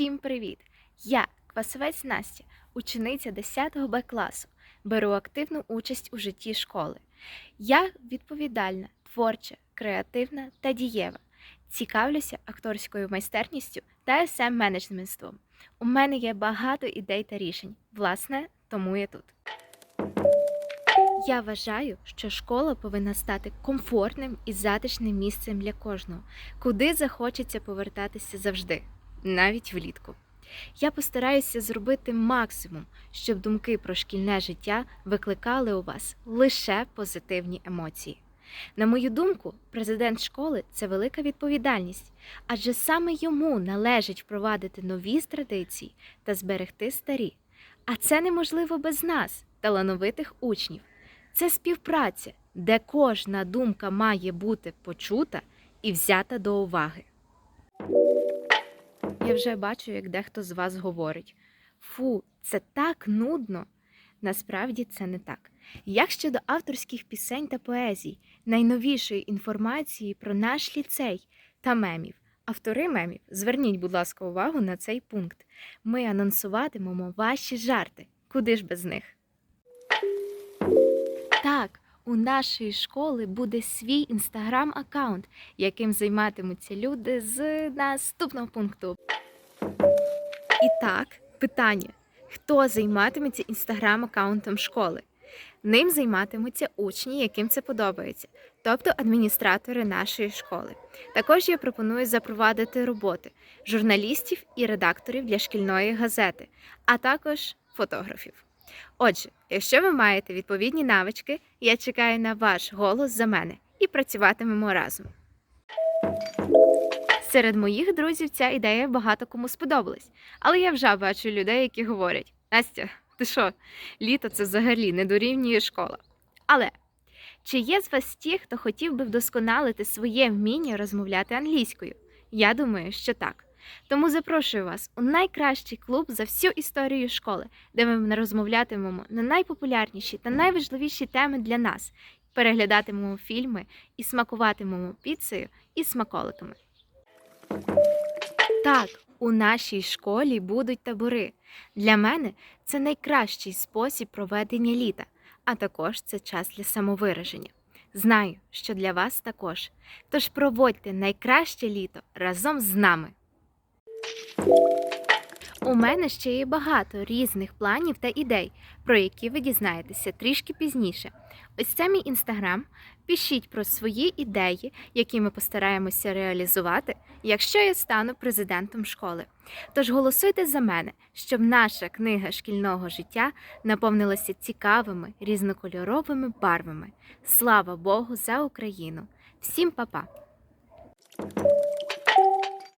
Всім привіт! Я Квасовець Настя, учениця 10 Б класу. Беру активну участь у житті школи. Я відповідальна, творча, креативна та дієва. Цікавлюся акторською майстерністю та см менеджментством У мене є багато ідей та рішень. Власне, тому я тут. Я вважаю, що школа повинна стати комфортним і затишним місцем для кожного, куди захочеться повертатися завжди, навіть влітку. Я постараюся зробити максимум, щоб думки про шкільне життя викликали у вас лише позитивні емоції. На мою думку, президент школи це велика відповідальність, адже саме йому належить впровадити нові традиції та зберегти старі. А це неможливо без нас, талановитих учнів. Це співпраця, де кожна думка має бути почута і взята до уваги. Я вже бачу, як дехто з вас говорить: фу, це так нудно. Насправді це не так. Як щодо авторських пісень та поезій, найновішої інформації про наш ліцей та мемів. Автори мемів, зверніть, будь ласка, увагу на цей пункт. Ми анонсуватимемо ваші жарти. Куди ж без них? Так, у нашої школи буде свій інстаграм-аккаунт, яким займатимуться люди з наступного пункту. І так, питання: хто займатиметься інстаграм-аккаунтом школи? Ним займатимуться учні, яким це подобається, тобто адміністратори нашої школи. Також я пропоную запровадити роботи журналістів і редакторів для шкільної газети, а також фотографів. Отже, якщо ви маєте відповідні навички, я чекаю на ваш голос за мене і працюватимемо разом. Серед моїх друзів ця ідея багато кому сподобалась, але я вже бачу людей, які говорять: Настя, ти що, літо це взагалі не дорівнює школа. Але чи є з вас ті, хто хотів би вдосконалити своє вміння розмовляти англійською? Я думаю, що так. Тому запрошую вас у найкращий клуб за всю історію школи, де ми розмовлятимемо на найпопулярніші та найважливіші теми для нас, переглядатимемо фільми і смакуватимемо піцею і смаколиками. Так, у нашій школі будуть табори. Для мене це найкращий спосіб проведення літа, а також це час для самовираження. Знаю, що для вас також. Тож проводьте найкраще літо разом з нами. У мене ще є багато різних планів та ідей, про які ви дізнаєтеся трішки пізніше. Ось це мій інстаграм. Пишіть про свої ідеї, які ми постараємося реалізувати, якщо я стану президентом школи. Тож голосуйте за мене, щоб наша книга шкільного життя наповнилася цікавими різнокольоровими барвами. Слава Богу за Україну! Всім па-па!